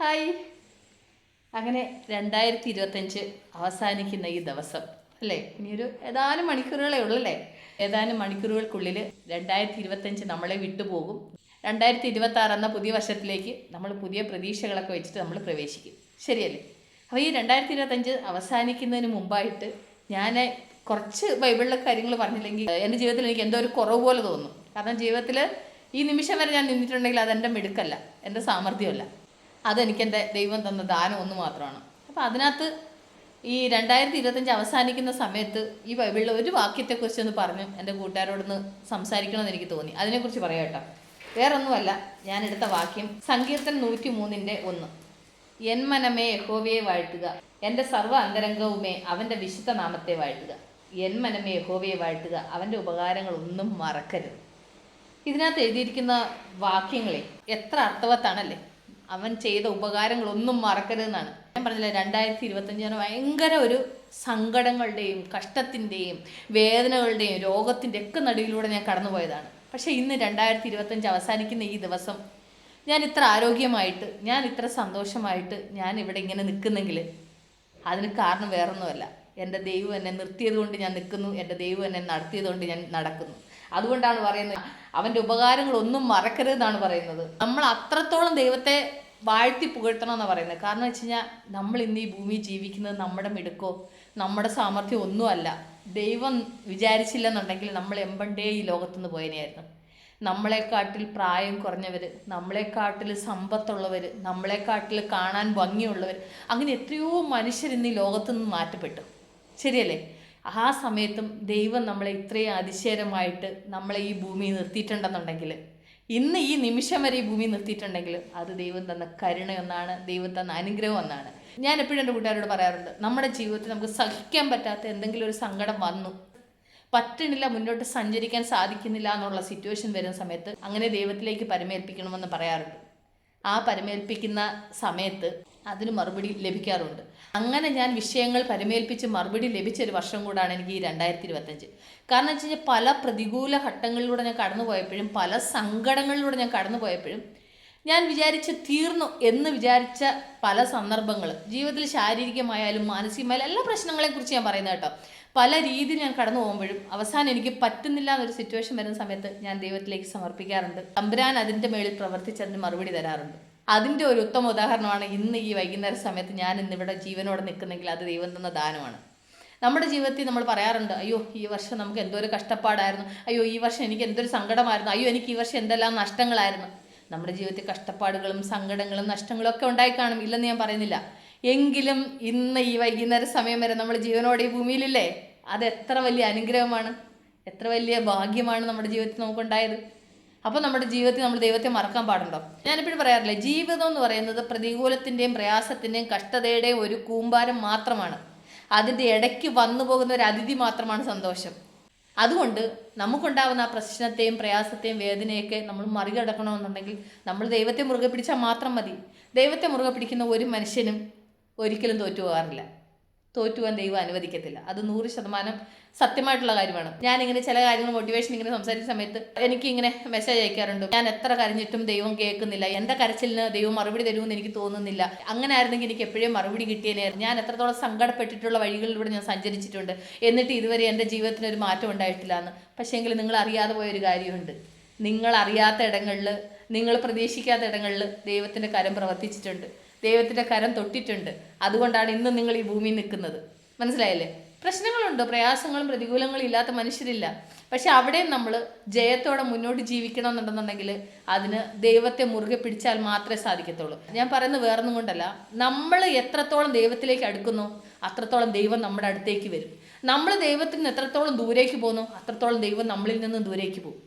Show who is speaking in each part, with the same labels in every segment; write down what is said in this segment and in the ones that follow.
Speaker 1: Hi. അങ്ങനെ രണ്ടായിരത്തി ഇരുപത്തഞ്ച് അവസാനിക്കുന്ന ഈ ദിവസം അല്ലേ? ഇനിയൊരു ഏതാനും മണിക്കൂറുകളേ ഉള്ളൂ അല്ലേ? ഏതാനും മണിക്കൂറുകൾക്കുള്ളിൽ രണ്ടായിരത്തി ഇരുപത്തഞ്ച് നമ്മളെ വിട്ടുപോകും. രണ്ടായിരത്തി ഇരുപത്തി ആറ് എന്ന പുതിയ വർഷത്തിലേക്ക് നമ്മൾ പുതിയ പ്രതീക്ഷകളൊക്കെ വെച്ചിട്ട് നമ്മൾ പ്രവേശിക്കും. ശരിയല്ലേ? അപ്പോൾ ഈ രണ്ടായിരത്തി ഇരുപത്തഞ്ച് അവസാനിക്കുന്നതിന് മുമ്പായിട്ട് ഞാൻ കുറച്ച് ബൈബിളിലെ കാര്യങ്ങൾ പറഞ്ഞില്ലെങ്കിൽ എന്റെ ജീവിതത്തിൽ എനിക്ക് എന്തോ ഒരു കുറവ് പോലെ തോന്നും. കാരണം ജീവിതത്തിൽ ഈ നിമിഷം വരെ ഞാൻ നിന്നിട്ടുണ്ടെങ്കിൽ അതെന്റെ മിടുക്കല്ല എന്റെ സാമർഥ്യമല്ല. അതെനിക്ക് എന്റെ ദൈവം തന്ന ദാനം ഒന്ന് മാത്രമാണ്. അപ്പോൾ അതിനകത്ത് ഈ രണ്ടായിരത്തി ഇരുപത്തഞ്ച് അവസാനിക്കുന്ന സമയത്ത് ഈ ബൈബിളിൽ ഒരു വാക്യത്തെക്കുറിച്ച് ഒന്ന് പറഞ്ഞ് എന്റെ കൂട്ടുകാരോടൊന്ന് സംസാരിക്കണമെന്ന് എനിക്ക് തോന്നി. അതിനെക്കുറിച്ച് പറയാം കേട്ടോ. വേറൊന്നുമല്ല ഞാൻ എടുത്ത വാക്യം സങ്കീർത്തൻ നൂറ്റി മൂന്നിന്റെ ഒന്ന്. എൻ മനമേ യഹോവയെ വാഴ്ത്തുക എന്റെ സർവ അന്തരംഗവുമേ അവന്റെ വിശുദ്ധ നാമത്തെ വാഴ്ത്തുക. എൻ മനമേ യഹോവയെ വാഴ്ത്തുക അവന്റെ ഉപകാരങ്ങളൊന്നും മറക്കരുത്. ഇതിനകത്ത് എഴുതിയിരിക്കുന്ന വാക്യങ്ങളെ എത്ര അർത്ഥവത്താണല്ലേ? അവൻ ചെയ്ത ഉപകാരങ്ങളൊന്നും മറക്കരുതെന്നാണ്. ഞാൻ പറഞ്ഞില്ല രണ്ടായിരത്തി ഇരുപത്തഞ്ചിന് ഭയങ്കര ഒരു സങ്കടങ്ങളുടെയും കഷ്ടത്തിന്റെയും വേദനകളുടെയും രോഗത്തിന്റെ ഒക്കെ നടുവിലൂടെ ഞാൻ കടന്നുപോയതാണ്. പക്ഷേ ഇന്ന് രണ്ടായിരത്തി ഇരുപത്തഞ്ച് അവസാനിക്കുന്ന ഈ ദിവസം ഞാൻ ഇത്ര ആരോഗ്യമായിട്ട് ഞാൻ ഇത്ര സന്തോഷമായിട്ട് ഞാൻ ഇവിടെ ഇങ്ങനെ നിൽക്കുന്നെങ്കിൽ അതിന് കാരണം വേറൊന്നുമല്ല. എന്റെ ദൈവം എന്നെ നിർത്തിയത് കൊണ്ട് ഞാൻ നിൽക്കുന്നു എന്റെ ദൈവം എന്നെ നടത്തിയത് കൊണ്ട് ഞാൻ നടക്കുന്നു. അതുകൊണ്ടാണ് പറയുന്നത് അവന്റെ ഉപകാരങ്ങളൊന്നും മറക്കരുതെന്നാണ് പറയുന്നത്. നമ്മൾ അത്രത്തോളം ദൈവത്തെ വാഴ്ത്തി പുകഴ്ത്തണം എന്നാണ് പറയുന്നത്. കാരണം വെച്ച് കഴിഞ്ഞാൽ നമ്മൾ ഇന്ന് ഈ ഭൂമി ജീവിക്കുന്നത് നമ്മുടെ മിടുക്കോ നമ്മുടെ സാമർഥ്യം ഒന്നുമല്ല ദൈവം വിചാരിച്ചില്ലെന്നുണ്ടെങ്കിൽ നമ്മൾ എമ്പണ്ടേ ഈ ലോകത്തുനിന്ന് പോയനെയായിരുന്നു. നമ്മളെക്കാട്ടിൽ പ്രായം കുറഞ്ഞവർ നമ്മളെക്കാട്ടിൽ സമ്പത്തുള്ളവർ നമ്മളെക്കാട്ടിൽ കാണാൻ ഭംഗിയുള്ളവർ അങ്ങനെ എത്രയോ മനുഷ്യർ ഇന്ന് ഈ ലോകത്തു നിന്ന് മാറ്റപ്പെട്ടു. ശരിയല്ലേ? ആ സമയത്തും ദൈവം നമ്മളെ ഇത്രയും അതിശയരമായിട്ട് നമ്മളെ ഈ ഭൂമിയിൽ നിർത്തിയിട്ടുണ്ടെന്നുണ്ടെങ്കിൽ ഇന്ന് ഈ നിമിഷം വരെ ഈ ഭൂമി നിർത്തിയിട്ടുണ്ടെങ്കിൽ അത് ദൈവം തന്ന കരുണ ഒന്നാണ് ദൈവം തന്ന അനുഗ്രഹം ഒന്നാണ് ഞാൻ എപ്പോഴും എന്റെ കൂട്ടുകാരോട് പറയാറുണ്ട് നമ്മുടെ ജീവിതത്തിൽ നമുക്ക് സഹിക്കാൻ പറ്റാത്ത എന്തെങ്കിലും ഒരു സങ്കടം വന്നു. പറ്റണില്ല മുന്നോട്ട് സഞ്ചരിക്കാൻ സാധിക്കുന്നില്ല എന്നുള്ള സിറ്റുവേഷൻ വരുന്ന സമയത്ത് അങ്ങനെ ദൈവത്തിലേക്ക് പരമേൽപ്പിക്കണമെന്ന് പറയാറുണ്ട്. ആ പരമേൽപ്പിക്കുന്ന സമയത്ത് അതിന് മറുപടി ലഭിക്കാറുണ്ട്. അങ്ങനെ ഞാൻ വിഷയങ്ങൾ പരമേൽപ്പിച്ച് മറുപടി ലഭിച്ച ഒരു വർഷം കൂടാണ് എനിക്ക് ഈ രണ്ടായിരത്തി ഇരുപത്തഞ്ച് കാരണം വെച്ച് കഴിഞ്ഞാൽ പല പ്രതികൂല ഘട്ടങ്ങളിലൂടെ ഞാൻ കടന്നുപോയപ്പോഴും പല സങ്കടങ്ങളിലൂടെ ഞാൻ കടന്നുപോയപ്പോഴും ഞാൻ വിചാരിച്ച് തീർന്നു എന്ന് വിചാരിച്ച പല സന്ദർഭങ്ങൾ ജീവിതത്തിൽ ശാരീരികമായാലും മാനസികമായാലും എല്ലാ പ്രശ്നങ്ങളെ കുറിച്ച് ഞാൻ പറയുന്നത് കേട്ടോ. പല രീതിയിൽ ഞാൻ കടന്നു പോകുമ്പോഴും അവസാനം എനിക്ക് പറ്റുന്നില്ല എന്നൊരു സിറ്റുവേഷൻ വരുന്ന സമയത്ത് ഞാൻ ദൈവത്തിലേക്ക് സമർപ്പിക്കാറുണ്ട്. തമ്പുരാൻ അതിന്റെ മേളിൽ പ്രവർത്തിച്ചതിന് മറുപടി തരാറുണ്ട്. അതിന്റെ ഒരു ഉത്തമ ഉദാഹരണമാണ് ഇന്ന് ഈ വൈകുന്നേര സമയത്ത് ഞാൻ ഇന്നിവിടെ ജീവനോടെ നിൽക്കുന്നെങ്കിൽ അത് ദൈവം തന്ന ദാനമാണ്. നമ്മുടെ ജീവിതത്തിൽ നമ്മൾ പറയാറുണ്ട് അയ്യോ ഈ വർഷം നമുക്ക് എന്തോ ഒരു കഷ്ടപ്പാടായിരുന്നു. അയ്യോ ഈ വർഷം എനിക്ക് എന്തൊരു സങ്കടമായിരുന്നു. അയ്യോ എനിക്ക് ഈ വർഷം എന്തെല്ലാം നഷ്ടങ്ങളായിരുന്നു. നമ്മുടെ ജീവിതത്തിൽ കഷ്ടപ്പാടുകളും സങ്കടങ്ങളും നഷ്ടങ്ങളും ഒക്കെ ഉണ്ടായി കാണും ഇല്ലെന്ന് ഞാൻ പറയുന്നില്ല. എങ്കിലും ഇന്ന് ഈ വൈകുന്നേര സമയം വരെ നമ്മൾ ജീവനോടെ ഈ ഭൂമിയിലില്ലേ? അത് എത്ര വലിയ അനുഗ്രഹമാണ്. എത്ര വലിയ ഭാഗ്യമാണ് നമ്മുടെ ജീവിതത്തിൽ നമുക്കുണ്ടായത്. അപ്പോൾ നമ്മുടെ ജീവിതത്തിൽ നമ്മൾ ദൈവത്തെ മറക്കാൻ പാടുണ്ടോ? ഞാനിപ്പോഴും പറയാറില്ലേ ജീവിതം എന്ന് പറയുന്നത് പ്രതികൂലത്തിന്റെയും പ്രയാസത്തിന്റെയും കഷ്ടതയുടെയും ഒരു കൂമ്പാരം മാത്രമാണ്. അതിന്റെ ഇടയ്ക്ക് വന്നു പോകുന്ന ഒരു അതിഥി മാത്രമാണ് സന്തോഷം. അതുകൊണ്ട് നമുക്കുണ്ടാകുന്ന ആ പ്രശ്നത്തെയും പ്രയാസത്തെയും വേദനയൊക്കെ നമ്മൾ മറികടക്കണമെന്നുണ്ടെങ്കിൽ നമ്മൾ ദൈവത്തെ മുറുകെ പിടിച്ചാൽ മാത്രം മതി. ദൈവത്തെ മുറുകെ പിടിക്കുന്ന ഒരു മനുഷ്യനും ഒരിക്കലും തോറ്റു പോകാറില്ല. തോറ്റുപോകാൻ ദൈവം അനുവദിക്കത്തില്ല. അത് നൂറ് ശതമാനം സത്യമായിട്ടുള്ള കാര്യമാണ്. ഞാനിങ്ങനെ ചില കാര്യങ്ങൾ മോട്ടിവേഷൻ ഇങ്ങനെ സംസാരിക്കുന്ന സമയത്ത് എനിക്ക് ഇങ്ങനെ മെസ്സേജ് അയക്കാറുണ്ട്. ഞാൻ എത്ര കരഞ്ഞിട്ടും ദൈവം കേൾക്കുന്നില്ല. എന്റെ കരച്ചിലിന് ദൈവം മറുപടി തരുമെന്ന് എനിക്ക് തോന്നുന്നില്ല. അങ്ങനെ ആയിരുന്നെങ്കിൽ എനിക്ക് എപ്പോഴും മറുപടി കിട്ടിയേനെയായിരുന്നു. ഞാൻ എത്രത്തോളം സങ്കടപ്പെട്ടിട്ടുള്ള വഴികളിലൂടെ ഞാൻ സഞ്ചരിച്ചിട്ടുണ്ട്. എന്നിട്ട് ഇതുവരെ എന്റെ ജീവിതത്തിന് ഒരു മാറ്റം ഉണ്ടായിട്ടില്ല എന്ന്. പക്ഷേങ്കിൽ നിങ്ങൾ അറിയാതെ പോയൊരു കാര്യമുണ്ട്. നിങ്ങൾ അറിയാത്ത ഇടങ്ങളിൽ നിങ്ങൾ പ്രതീക്ഷിക്കാത്ത ഇടങ്ങളിൽ ദൈവത്തിന്റെ കരം പ്രവർത്തിച്ചിട്ടുണ്ട്. ദൈവത്തിന്റെ കരം തൊട്ടിട്ടുണ്ട്. അതുകൊണ്ടാണ് ഇന്ന് നിങ്ങൾ ഈ ഭൂമിയിൽ നിൽക്കുന്നത്. മനസ്സിലായല്ലേ? പ്രശ്നങ്ങളുണ്ട്? പ്രയാസങ്ങളും പ്രതികൂലങ്ങളും ഇല്ലാത്ത മനുഷ്യരില്ല. പക്ഷെ അവിടെയും നമ്മൾ ജയത്തോടെ മുന്നോട്ട് ജീവിക്കണം എന്നുണ്ടെന്നുണ്ടെങ്കിൽ അതിന് ദൈവത്തെ മുറുകെ പിടിച്ചാൽ മാത്രമേ സാധിക്കത്തുള്ളൂ. ഞാൻ പറയുന്നത് വേറൊന്നും കൊണ്ടല്ല. നമ്മൾ എത്രത്തോളം ദൈവത്തിലേക്ക് അടുക്കുന്നു അത്രത്തോളം ദൈവം നമ്മുടെ അടുത്തേക്ക് വരും. നമ്മൾ ദൈവത്തിൽ നിന്ന് എത്രത്തോളം ദൂരേക്ക് പോകുന്നു അത്രത്തോളം ദൈവം നമ്മളിൽ നിന്ന് ദൂരേക്ക് പോകും.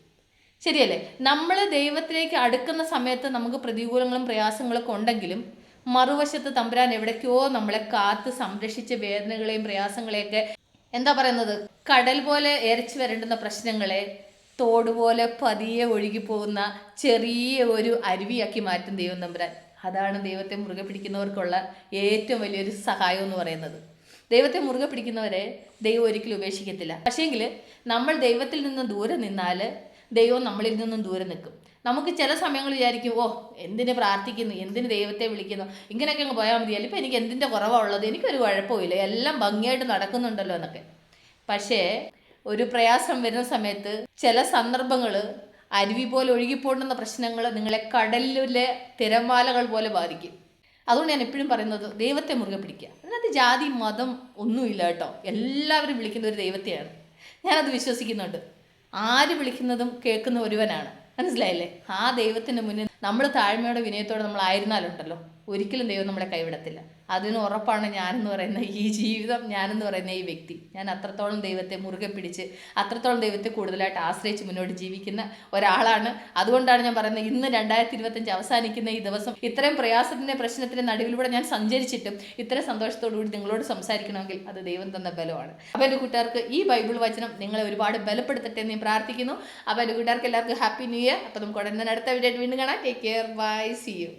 Speaker 1: ശരിയല്ലേ? നമ്മൾ ദൈവത്തിലേക്ക് അടുക്കുന്ന സമയത്ത് നമുക്ക് പ്രതികൂലങ്ങളും പ്രയാസങ്ങളൊക്കെ ഉണ്ടെങ്കിലും മറുവശത്ത് തമ്പുരാൻ എവിടേക്കോ നമ്മളെ കാത്ത് സംരക്ഷിച്ച വേദനകളെയും പ്രയാസങ്ങളെയൊക്കെ എന്താ പറയുന്നത്? കടൽ പോലെ എരച്ചു വരണ്ടുന്ന പ്രശ്നങ്ങളെ തോട് പോലെ പതിയെ ഒഴുകി പോകുന്ന ചെറിയ ഒരു അരുവിയാക്കി മാറ്റും ദൈവം തമ്പുരാൻ. അതാണ് ദൈവത്തെ മുറുകെ പിടിക്കുന്നവർക്കുള്ള ഏറ്റവും വലിയൊരു സഹായം എന്ന് പറയുന്നത്. ദൈവത്തെ മുറുകെ പിടിക്കുന്നവരെ ദൈവം ഒരിക്കലും ഉപേക്ഷിക്കത്തില്ല. പക്ഷേങ്കിൽ നമ്മൾ ദൈവത്തിൽ നിന്ന് ദൂരെ നിന്നാൽ ദൈവം നമ്മളിൽ നിന്നും ദൂരെ നിൽക്കും. നമുക്ക് ചില സമയങ്ങൾ വിചാരിക്കും ഓ എന്തിന് പ്രാർത്ഥിക്കുന്നു എന്തിന് ദൈവത്തെ വിളിക്കുന്നു? ഇങ്ങനെയൊക്കെ അങ്ങ് പോയാൽ മതിയല്ലോ ഇപ്പം എനിക്ക് എന്തിന്റെ കുറവാണുള്ളത് എനിക്കൊരു കുഴപ്പമില്ല എല്ലാം ഭംഗിയായിട്ട് നടക്കുന്നുണ്ടല്ലോ എന്നൊക്കെ. പക്ഷേ ഒരു പ്രയാസം വരുന്ന സമയത്ത് ചില സന്ദർഭങ്ങൾ അരുവി പോലെ ഒഴുകിപ്പോണ്ടുന്ന പ്രശ്നങ്ങൾ നിങ്ങളെ കടലിലെ തിരമാലകൾ പോലെ ബാധിക്കും. അതുകൊണ്ട് ഞാൻ എപ്പോഴും പറയുന്നത് ദൈവത്തെ മുറുകെ പിടിക്കുക. അതിനകത്ത് ജാതി മതം ഒന്നുമില്ല കേട്ടോ. എല്ലാവരും വിളിക്കുന്ന ഒരു ദൈവത്തെയാണ്. ഞാനത് വിശ്വസിക്കുന്നുണ്ട്. ആര് വിളിക്കുന്നതും കേൾക്കുന്ന ഒരുവനാണ്. മനസ്സിലായില്ലേ? ആ ദൈവത്തിന് മുന്നിൽ നമ്മൾ താഴ്മയോടെ വിനയത്തോടെ നമ്മൾ ആയിരുന്നാലുണ്ടല്ലോ. ഒരിക്കലും ദൈവം നമ്മളെ കൈവിടത്തില്ല. അതിന് ഉറപ്പാണ് ഞാനെന്ന് പറയുന്ന ഈ ജീവിതം ഞാനെന്ന് പറയുന്ന ഈ വ്യക്തി. ഞാൻ അത്രത്തോളം ദൈവത്തെ മുറുകെ പിടിച്ച് അത്രത്തോളം ദൈവത്തെ കൂടുതലായിട്ട് ആശ്രയിച്ച് മുന്നോട്ട് ജീവിക്കുന്ന ഒരാളാണ്. അതുകൊണ്ടാണ് ഞാൻ പറയുന്നത് ഇന്ന് രണ്ടായിരത്തി ഇരുപത്തഞ്ച് അവസാനിക്കുന്ന ഈ ദിവസം ഇത്രയും പ്രയാസത്തിന്റെ പ്രശ്നത്തിന്റെ നടുവിലൂടെ ഞാൻ സഞ്ചരിച്ചിട്ടും ഇത്ര സന്തോഷത്തോടുകൂടി നിങ്ങളോട് സംസാരിക്കണമെങ്കിൽ അത് ദൈവം തന്ന ബലമാണ്. അപ്പോൾ എന്റെ കൂട്ടുകാർക്ക് ഈ ബൈബിൾ വചനം നിങ്ങളെ ഒരുപാട് ബലപ്പെടുത്തട്ടെ എന്ന് ഞാൻ പ്രാർത്ഥിക്കുന്നു. അപ്പോൾ എന്റെ കൂട്ടുകാർക്ക് എല്ലാവർക്കും ഹാപ്പി ന്യൂ ഇയർ. അപ്പോൾ നമുക്ക് ഉടനെ അടുത്ത വീഡിയോ വീണ്ടും കാണാം. Take care bye see you